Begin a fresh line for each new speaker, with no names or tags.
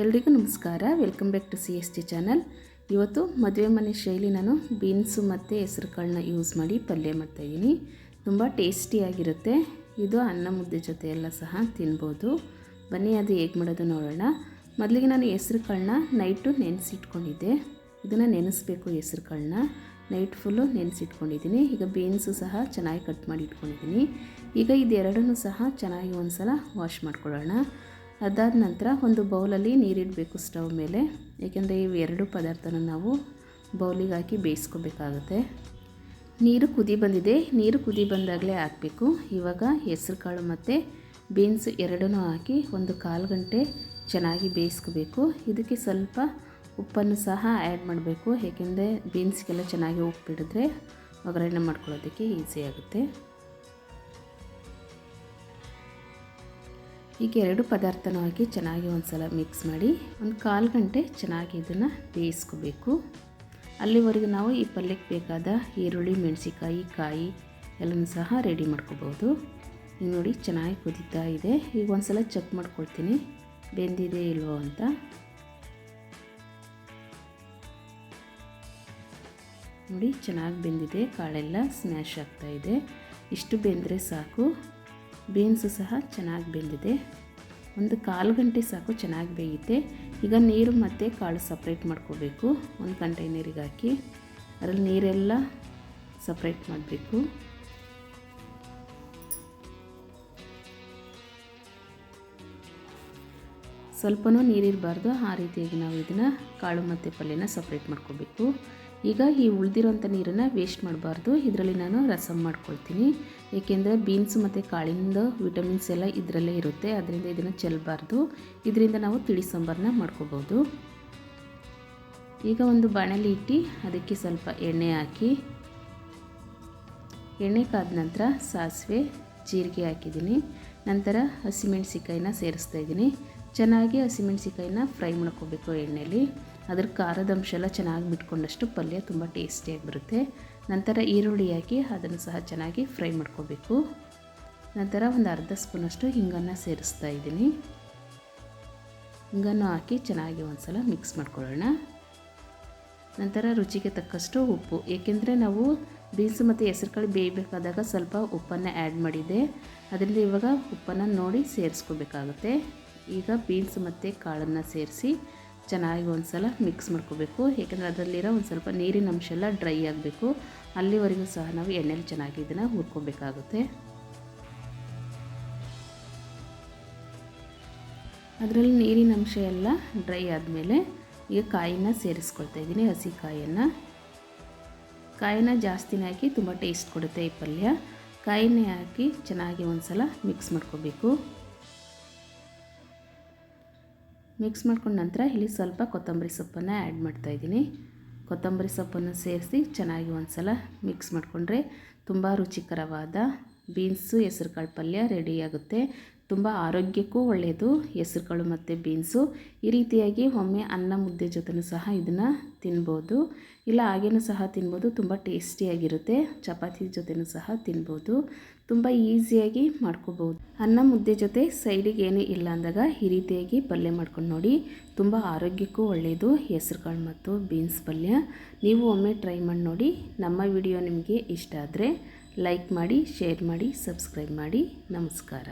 ಎಲ್ರಿಗೂ ನಮಸ್ಕಾರ. Welcome back to C S T channel ಇವತ್ತು ಮದುವೆ ಮನೆ ಶೈಲಿ ನಾನು ಬೀನ್ಸು ಮತ್ತು ಹೆಸ್ರು ಕಾಳನ್ನ ಯೂಸ್ ಮಾಡಿ ಪಲ್ಯ ಮಾಡ್ತಾಯಿದ್ದೀನಿ ತುಂಬ ಟೇಸ್ಟಿಯಾಗಿರುತ್ತೆ ಇದು ಅನ್ನ ಮುದ್ದೆ ಜೊತೆ ಎಲ್ಲ ಸಹ ತಿನ್ಬೋದು. ಬನ್ನಿ, ಅದು ಹೇಗೆ ಮಾಡೋದು ನೋಡೋಣ. ಮೊದಲಿಗೆ ನಾನು ಹೆಸ್ರು ಕಾಳನ್ನ ನೈಟು ನೆನೆಸಿಟ್ಕೊಂಡಿದ್ದೆ. ಇದನ್ನು ನೆನೆಸ್ಬೇಕು ಹೆಸ್ರು ಕಾಳನ್ನ ನೈಟ್ ಫುಲ್ಲು ನೆನೆಸಿಟ್ಕೊಂಡಿದ್ದೀನಿ. ಈಗ ಬೀನ್ಸು ಸಹ ಚೆನ್ನಾಗಿ ಕಟ್ ಮಾಡಿ ಇಟ್ಕೊಂಡಿದ್ದೀನಿ. ಈಗ ಇದೆರಡನ್ನೂ ಸಹ ಚೆನ್ನಾಗಿ ಒಂದು ಸಲ ವಾಶ್ ಮಾಡ್ಕೊಳ್ಳೋಣ. ಅದಾದ ನಂತರ ಒಂದು ಬೌಲಲ್ಲಿ ನೀರಿಡಬೇಕು ಸ್ಟವ್ ಮೇಲೆ, ಏಕೆಂದರೆ ಇವು ಎರಡು ಪದಾರ್ಥನ ನಾವು ಬೌಲಿಗೆ ಹಾಕಿ ಬೇಯಿಸ್ಕೋಬೇಕಾಗುತ್ತೆ. ನೀರು ಕುದಿ ಬಂದಿದೆ. ನೀರು ಕುದಿ ಬಂದಾಗಲೇ ಹಾಕಬೇಕು. ಇವಾಗ ಹೆಸ್ರು ಕಾಳು ಮತ್ತು ಬೀನ್ಸ್ ಎರಡನ್ನೂ ಹಾಕಿ ಒಂದು ಕಾಲು ಗಂಟೆ ಚೆನ್ನಾಗಿ ಬೇಯಿಸ್ಕೋಬೇಕು. ಇದಕ್ಕೆ ಸ್ವಲ್ಪ ಉಪ್ಪನ್ನು ಸಹ ಆ್ಯಡ್ ಮಾಡಬೇಕು. ಏಕೆಂದರೆ ಬೀನ್ಸ್ಗೆಲ್ಲ ಚೆನ್ನಾಗಿ ಉಪ್ಪು ಬಿಡಿದ್ರೆ ಒಗ್ಗರಣೆ ಮಾಡ್ಕೊಳ್ಳೋದಕ್ಕೆ ಈಸಿ ಆಗುತ್ತೆ ಈಗ ಎರಡು ಪದಾರ್ಥನೂ ಹಾಕಿ ಚೆನ್ನಾಗಿ ಒಂದು ಸಲ ಮಿಕ್ಸ್ ಮಾಡಿ ಒಂದು ಕಾಲು ಗಂಟೆ ಚೆನ್ನಾಗಿ ಇದನ್ನು ಬೇಯಿಸ್ಕೋಬೇಕು. ಅಲ್ಲಿವರೆಗೂ ನಾವು ಈ ಪಲ್ಯಕ್ಕೆ ಬೇಕಾದ ಈರುಳ್ಳಿ ಮೆಣಸಿಕಾಯಿ ಕಾಯಿ ಎಲ್ಲನೂ ಸಹ ರೆಡಿ ಮಾಡ್ಕೋಬೋದು. ಈಗ ನೋಡಿ ಚೆನ್ನಾಗಿ ಕುದೀತಾ ಇದೆ. ಈಗ ಒಂದು ಸಲ ಚೆಕ್ ಮಾಡ್ಕೊಳ್ತೀನಿ. ಬೆಂದಿದೆ ಇಲ್ವೋ ಅಂತ. ನೋಡಿ ಚೆನ್ನಾಗಿ ಬೆಂದಿದೆ. ಕಾಳೆಲ್ಲ ಸ್ಮ್ಯಾಶ್ ಆಗ್ತಾಯಿದೆ ಇಷ್ಟು ಬೆಂದರೆ ಸಾಕು. ಬೀನ್ಸು ಸಹ ಚೆನ್ನಾಗಿ ಬೆಂದಿದೆ. ಒಂದು ಕಾಲು ಗಂಟೆ ಸಾಕು ಚೆನ್ನಾಗಿ ಬೇಯುತ್ತೆ. ಈಗ ನೀರು ಮತ್ತು ಕಾಳು ಸಪ್ರೇಟ್ ಮಾಡ್ಕೋಬೇಕು. ಒಂದು ಕಂಟೈನರಿಗೆ ಹಾಕಿ, ಅದರಲ್ಲಿ ನೀರೆಲ್ಲ ಸಪ್ರೇಟ್ ಮಾಡಬೇಕು. ಸ್ವಲ್ಪನೂ ನೀರಿರಬಾರ್ದು. ಆ ರೀತಿಯಾಗಿ ನಾವು ಇದನ್ನು ಕಾಳು ಮತ್ತು ಪಲ್ಯನ ಸಪ್ರೇಟ್ ಮಾಡ್ಕೋಬೇಕು. ಈಗ ಈ ಉಳಿದಿರೋಂಥ ನೀರನ್ನು ವೇಸ್ಟ್ ಮಾಡಬಾರ್ದು. ಇದರಲ್ಲಿ ನಾನು ರಸಮ್ ಮಾಡ್ಕೊಳ್ತೀನಿ. ಏಕೆಂದರೆ ಬೀನ್ಸ್ ಮತ್ತು ಕಾಳಿಂದ ವಿಟಮಿನ್ಸ್ ಎಲ್ಲ ಇದರಲ್ಲೇ ಇರುತ್ತೆ. ಅದರಿಂದ ಇದನ್ನು ಚೆಲ್ಲಬಾರ್ದು ಇದರಿಂದ ನಾವು ತಿಳಿ ಸಾಂಬಾರನ್ನ ಮಾಡ್ಕೋಬೋದು. ಈಗ ಒಂದು ಬಾಣಲಿ ಇಟ್ಟು ಅದಕ್ಕೆ ಸ್ವಲ್ಪ ಎಣ್ಣೆ ಹಾಕಿ, ಎಣ್ಣೆ ಕಾದ ನಂತರ ಸಾಸಿವೆ, ಜೀರಿಗೆ ಹಾಕಿದ್ದೀನಿ. ನಂತರ ಹಸಿಮೆಣ್ಸಿಕಾಯಿನ ಸೇರಿಸ್ತಾ ಇದ್ದೀನಿ. ಚೆನ್ನಾಗಿ ಹಸಿಮೆಣ್ಸಿಕಾಯಿನ ಫ್ರೈ ಮಾಡ್ಕೋಬೇಕು ಎಣ್ಣೆಯಲ್ಲಿ ಅದ್ರ ಖಾರದ ಅಂಶ ಎಲ್ಲ ಚೆನ್ನಾಗಿ ಬಿಟ್ಕೊಂಡಷ್ಟು ಪಲ್ಯ ತುಂಬ ಟೇಸ್ಟಿಯಾಗಿ ಬರುತ್ತೆ. ನಂತರ ಈರುಳ್ಳಿ ಹಾಕಿ ಅದನ್ನು ಸಹ ಚೆನ್ನಾಗಿ ಫ್ರೈ ಮಾಡ್ಕೋಬೇಕು. ನಂತರ ಒಂದು ಅರ್ಧ ಸ್ಪೂನಷ್ಟು ಹಿಂಗನ್ನು ಸೇರಿಸ್ತಾ ಇದ್ದೀನಿ. ಹಿಂಗನ್ನು ಹಾಕಿ ಚೆನ್ನಾಗಿ ಒಂದು ಸಲ ಮಿಕ್ಸ್ ಮಾಡ್ಕೊಳ್ಳೋಣ. ನಂತರ ರುಚಿಗೆ ತಕ್ಕಷ್ಟು ಉಪ್ಪು, ಏಕೆಂದರೆ ನಾವು ಬೀನ್ಸ್ ಮತ್ತು ಹೆಸರುಕಾಳು ಬೇಯಬೇಕಾದಾಗ ಸ್ವಲ್ಪ ಉಪ್ಪನ್ನು ಆ್ಯಡ್ ಮಾಡಿದೆ. ಅದರಿಂದ ಇವಾಗ ಉಪ್ಪನ್ನು ನೋಡಿ ಸೇರಿಸ್ಕೋಬೇಕಾಗುತ್ತೆ. ಈಗ ಬೀನ್ಸ್ ಮತ್ತು ಕಾಳನ್ನು ಸೇರಿಸಿ ಚೆನ್ನಾಗಿ ಒಂದು ಸಲ ಮಿಕ್ಸ್ ಮಾಡ್ಕೋಬೇಕು. ಏಕೆಂದರೆ ಅದರಲ್ಲಿರೋ ಒಂದು ಸ್ವಲ್ಪ ನೀರಿನ ಅಂಶ ಎಲ್ಲ ಡ್ರೈ ಆಗಬೇಕು. ಅಲ್ಲಿವರೆಗೂ ಸಹ ನಾವು ಎಣ್ಣೆಲಿ ಚೆನ್ನಾಗಿ ಇದನ್ನು ಹುರ್ಕೋಬೇಕಾಗುತ್ತೆ. ಅದರಲ್ಲಿ ನೀರಿನ ಅಂಶ ಎಲ್ಲ ಡ್ರೈ ಆದಮೇಲೆ ಈಗ ಕಾಯಿನ ಸೇರಿಸ್ಕೊಳ್ತಾ ಇದ್ದೀನಿ, ಹಸಿ ಕಾಯಿಯನ್ನು. ಕಾಯಿನ ಜಾಸ್ತಿನೇ ಹಾಕಿ ತುಂಬ ಟೇಸ್ಟ್ ಕೊಡುತ್ತೆ ಈ ಪಲ್ಯ. ಕಾಯಿನೇ ಹಾಕಿ ಚೆನ್ನಾಗಿ ಒಂದು ಸಲ ಮಿಕ್ಸ್ ಮಾಡ್ಕೋಬೇಕು. ಮಿಕ್ಸ್ ಮಾಡ್ಕೊಂಡ ನಂತರ ಇಲ್ಲಿ ಸ್ವಲ್ಪ ಕೊತ್ತಂಬರಿ ಸೊಪ್ಪನ್ನು ಆ್ಯಡ್ ಮಾಡ್ತಾಯಿದ್ದೀನಿ ಕೊತ್ತಂಬರಿ ಸೊಪ್ಪನ್ನು ಸೇರಿಸಿ ಚೆನ್ನಾಗಿ ಒಂದು ಸಲ ಮಿಕ್ಸ್ ಮಾಡಿಕೊಂಡ್ರೆ ತುಂಬ ರುಚಿಕರವಾದ ಬೀನ್ಸು ಹೆಸರುಕಾಳು ಪಲ್ಯ ರೆಡಿಯಾಗುತ್ತೆ ತುಂಬ ಆರೋಗ್ಯಕ್ಕೂ ಒಳ್ಳೆಯದು ಹೆಸರುಕಾಳು ಮತ್ತು ಬೀನ್ಸು ಈ ರೀತಿಯಾಗಿ ಒಮ್ಮೆ ಅನ್ನ ಮುದ್ದೆ ಜೊತೆನೂ ಸಹ ಇದನ್ನು ತಿನ್ಬೋದು. ಇಲ್ಲ ಹಾಗೇನೂ ಸಹ ತಿನ್ಬೋದು, ತುಂಬ ಟೇಸ್ಟಿಯಾಗಿರುತ್ತೆ ಚಪಾತಿ ಜೊತೆನೂ ಸಹ ತಿನ್ಬೋದು. ತುಂಬ ಈಸಿಯಾಗಿ ಮಾಡ್ಕೋಬೋದು ಅನ್ನ ಮುದ್ದೆ ಜೊತೆ ಸೈಡಿಗೆ ಏನೂ ಇಲ್ಲ ಅಂದಾಗ ಈ ರೀತಿಯಾಗಿ ಪಲ್ಯ ಮಾಡ್ಕೊಂಡು ನೋಡಿ. ತುಂಬ ಆರೋಗ್ಯಕ್ಕೂ ಒಳ್ಳೆಯದು ಹೆಸರುಕಾಳು ಮತ್ತು ಬೀನ್ಸ್ ಪಲ್ಯ. ನೀವು ಒಮ್ಮೆ ಟ್ರೈ ಮಾಡಿ ನೋಡಿ. ನಮ್ಮ ವಿಡಿಯೋ ನಿಮಗೆ ಇಷ್ಟ ಆದರೆ ಲೈಕ್ ಮಾಡಿ, ಶೇರ್ ಮಾಡಿ, ಸಬ್ಸ್ಕ್ರೈಬ್ ಮಾಡಿ. ನಮಸ್ಕಾರ.